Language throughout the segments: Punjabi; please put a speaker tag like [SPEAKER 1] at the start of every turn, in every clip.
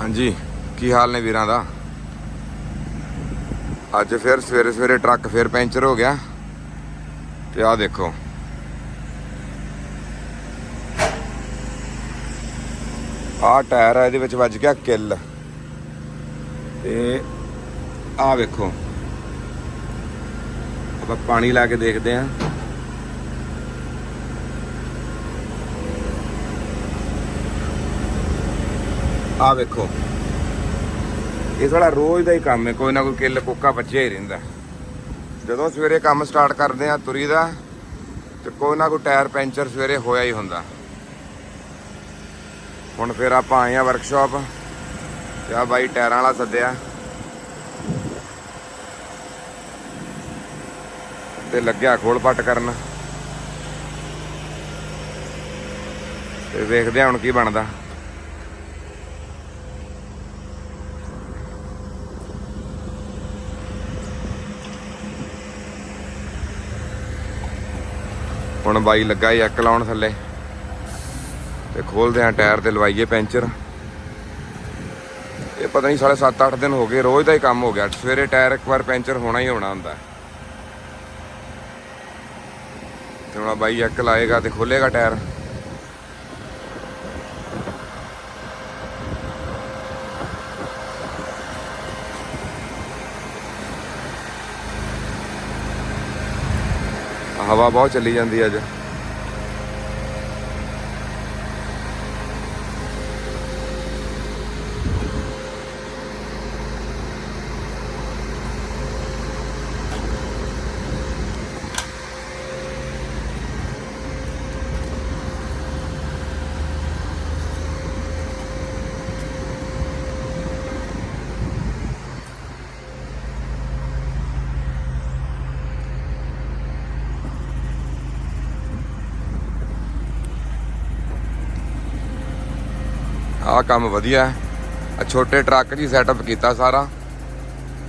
[SPEAKER 1] ਹਾਂਜੀ, ਕੀ ਹਾਲ ਨੇ ਵੀਰਾਂ ਦਾ? ਅੱਜ ਫਿਰ ਸਵੇਰੇ ਸਵੇਰੇ ਟਰੱਕ ਫਿਰ ਪੈਂਚਰ ਹੋ ਗਿਆ। ਤੇ ਆਹ ਦੇਖੋ। ਆਹ ਟਾਇਰ ਆ, ਇਹਦੇ ਵਿੱਚ ਵੱਜ ਗਿਆ ਕਿੱਲ। ਤੇ ਆਹ ਵੇਖੋ। ਆਪਾਂ ਪਾਣੀ ਲਾ ਕੇ ਦੇਖਦੇ ਆਂ। ਆਹ ਵੇਖੋ। ਇਹ ਸਾਡਾ ਰੋਜ਼ ਦਾ ਹੀ ਕੰਮ ਹੈ, ਕੋਈ ਨਾ ਕੋਈ ਕਿੱਲ ਕੋਕਾ ਬੱਚਿਆ ਹੀ ਰਹਿੰਦਾ। ਜਦੋਂ ਸਵੇਰੇ ਕੰਮ ਸਟਾਰਟ ਕਰਦੇ ਆ ਤੁਰੀ ਦਾ, ਤੇ ਕੋਈ ਨਾ ਕੋਈ ਟਾਇਰ ਪੈਂਚਰ ਸਵੇਰੇ ਹੋਇਆ ਹੀ ਹੁੰਦਾ। ਹੁਣ ਫਿਰ ਆਪਾਂ ਆਏ ਆ ਵਰਕਸ਼ਾਪ ਤੇ ਆ ਬਾਈ ਟਾਇਰਾਂ ਵਾਲਾ ਸੱਦਿਆ। ਤੇ ਲੱਗਿਆ ਖੋਲ ਪੱਟ ਕਰਨ। ਤੇ ਵੇਖਦੇ ਆ ਹੁਣ ਕੀ ਬਣਦਾ। ਹੁਣ ਬਾਈ ਲੱਗਾ ਈ ਇੱਕ ਲਾਉਣ ਥੱਲੇ। ਤੇ ਖੋਲਦੇ ਆ ਟਾਇਰ ਤੇ ਲਵਾਈਏ ਪੈਂਚਰ। ਇਹ ਪਤਾ ਨਹੀਂ ਸਾਲੇ 7-8 ਦਿਨ ਹੋ ਗਏ, ਰੋਜ਼ ਦਾ ਹੀ ਕੰਮ ਹੋ ਗਿਆ। ਸਵੇਰੇ ਟਾਇਰ ਇੱਕ ਵਾਰ ਪੈਂਚਰ ਹੋਣਾ ਹੀ ਹੋਣਾ ਹੁੰਦਾ। ਤੇ ਹੁਣ ਬਾਈ ਇੱਕ ਲਾਏਗਾ ਤੇ ਖੋਲੇਗਾ ਟਾਇਰ। ਹਵਾ ਬਹੁਤ ਚੱਲੀ ਜਾਂਦੀ ਹੈ ਅੱਜ। ਆਹ ਕੰਮ ਵਧੀਆ ਆ ਛੋਟੇ ਟਰੱਕ ਜੀ ਸੈਟਅਪ ਕੀਤਾ ਸਾਰਾ।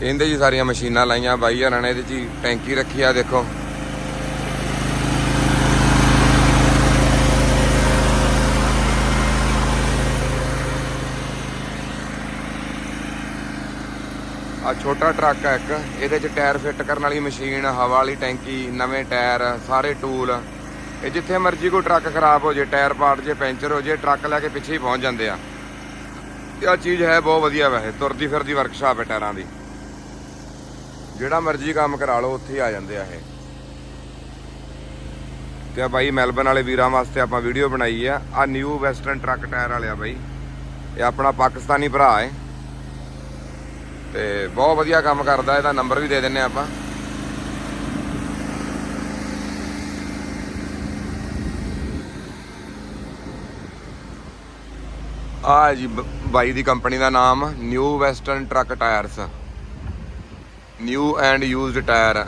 [SPEAKER 1] ਇਹਦੇ ਜੀ ਸਾਰੀਆਂ ਮਸ਼ੀਨਾਂ ਲਾਈਆਂ, ਬਾਈ ਹਰਾਂ ਨੇ ਇਹਦੇ ਜੀ ਟੈਂਕੀ ਰੱਖੀ ਆ, ਦੇਖੋ। ਆ ਛੋਟਾ ਟਰੱਕ ਹੈ ਇੱਕ। ਇਹਦੇ ਚ ਟਾਇਰ ਫਿੱਟ ਕਰਨ ਵਾਲੀ ਮਸ਼ੀਨ, ਹਵਾ ਵਾਲੀ ਟੈਂਕੀ, ਨਵੇਂ ਟਾਇਰ, ਸਾਰੇ ਟੂਲ। ਇਹ ਜਿੱਥੇ ਮਰਜ਼ੀ ਕੋਈ ਟਰੱਕ ਖਰਾਬ ਹੋ ਜੇ, ਟਾਇਰ ਪਾੜ ਜੇ, ਪੈਂਚਰ ਹੋ ਜੇ, ਟਰੱਕ ਲੈ ਕੇ ਪਿੱਛੇ ਹੀ ਪਹੁੰਚ ਜਾਂਦੇ ਆ। ਇਹ ਆਹ ਚੀਜ਼ ਹੈ ਬਹੁਤ ਵਧੀਆ ਵੈਸੇ, ਤੁਰਦੀ ਫਿਰਦੀ ਵਰਕਸ਼ਾਪ ਹੈ ਟਾਇਰਾਂ ਦੀ। ਜਿਹੜਾ ਮਰਜ਼ੀ ਕੰਮ ਕਰਾ ਲਓ, ਉੱਥੇ ਹੀ ਆ ਜਾਂਦੇ ਆ ਇਹ। ਤੇ ਆ ਬਾਈ ਮੈਲਬਨ ਵਾਲੇ ਵੀਰਾਂ ਵਾਸਤੇ ਆਪਾਂ ਵੀਡੀਓ ਬਣਾਈ ਆ। ਆ ਨਿਊ ਵੈਸਟਰਨ ਟਰੱਕ ਟਾਇਰ ਵਾਲੇ ਆ ਬਾਈ। ਇਹ ਆਪਣਾ ਪਾਕਿਸਤਾਨੀ ਭਰਾ ਹੈ। ਤੇ ਬਹੁਤ ਵਧੀਆ ਕੰਮ ਕਰਦਾ, ਇਹਦਾ ਨੰਬਰ ਵੀ ਦੇ ਦਿੰਨੇ ਆਪਾਂ। ਆ ਜੀ ਬ- ਬਾਈ ਦੀ ਕੰਪਨੀ ਦਾ ਨਾਮ new western truck tyres new and used tyre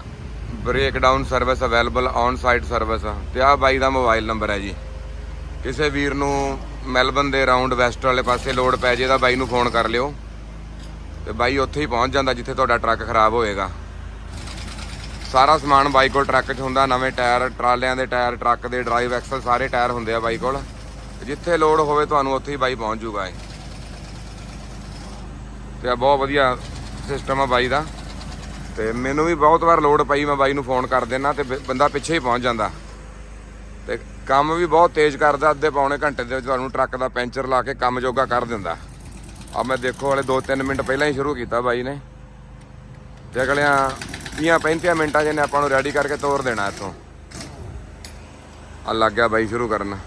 [SPEAKER 1] break down service available on site service ਤੇ ਆ ਬਾਈ ਦਾ ਮੋਬਾਈਲ ਨੰਬਰ ਹੈ ਜੀ। ਕਿਸੇ ਵੀਰ ਨੂੰ ਮੈਲਬਨ ਦੇ ਰਾਉਂਡ ਵੈਸਟ ਵਾਲੇ ਪਾਸੇ ਲੋਡ ਪੈ ਜੇ ਤਾਂ ਬਾਈ ਨੂੰ ਫੋਨ ਕਰ ਲਿਓ। ਤੇ ਬਾਈ ਉੱਥੇ ਹੀ ਪਹੁੰਚ ਜਾਂਦਾ ਜਿੱਥੇ ਤੁਹਾਡਾ ਟਰੱਕ ਖਰਾਬ ਹੋਏਗਾ। ਸਾਰਾ ਸਮਾਨ ਬਾਈ ਕੋਲ ਟਰੱਕ 'ਚ ਹੁੰਦਾ, ਨਵੇਂ ਟਾਇਰ ਟਰਾਲਿਆਂ ਦੇ ਟਾਇਰ ਟਰੱਕ ਦੇ ਡਰਾਈਵ ਐਕਸਲ ਸਾਰੇ ਟਾਇਰ ਹੁੰਦੇ ਆ ਬਾਈ ਕੋਲ। ਜਿੱਥੇ ਲੋੜ ਹੋਵੇ ਤੁਹਾਨੂੰ ਉੱਥੇ ਹੀ ਬਾਈ ਪਹੁੰਚ ਜੂਗਾ ਇਹ। ਤੇ ਆ ਬਹੁਤ ਵਧੀਆ ਸਿਸਟਮ ਆ ਬਾਈ ਦਾ। ਤੇ ਮੈਨੂੰ ਵੀ ਬਹੁਤ ਵਾਰ ਲੋੜ ਪਈ ਮੈਂ ਬਾਈ ਨੂੰ ਫੋਨ ਕਰ ਦੇਣਾ ਤੇ ਬੰਦਾ ਪਿੱਛੇ ਹੀ ਪਹੁੰਚ ਜਾਂਦਾ। ਤੇ ਕੰਮ ਵੀ ਬਹੁਤ ਤੇਜ਼ ਕਰਦਾ, ਅੱਧੇ ਪੌਣੇ ਘੰਟੇ ਦੇ ਵਿੱਚ ਤੁਹਾਨੂੰ ਟਰੱਕ ਦਾ ਪੈਂਚਰ ਲਾ ਕੇ ਕੰਮ ਜੋਗਾ ਕਰ ਦਿੰਦਾ। ਆ ਮੈਂ ਦੇਖੋ ਵਾਲੇ 2-3 ਮਿੰਟ ਪਹਿਲਾਂ ਹੀ ਸ਼ੁਰੂ ਕੀਤਾ ਬਾਈ ਨੇ। ਤੇ ਅਗਲਿਆਂ 30-35 ਮਿੰਟਾਂ ਜਿਹਨੇ ਆਪਾਂ ਨੂੰ ਰੈਡੀ ਕਰਕੇ ਤੋਰ ਦੇਣਾ ਇੱਥੋਂ। ਆ ਲੱਗ ਗਿਆ ਬਾਈ ਸ਼ੁਰੂ ਕਰਨ।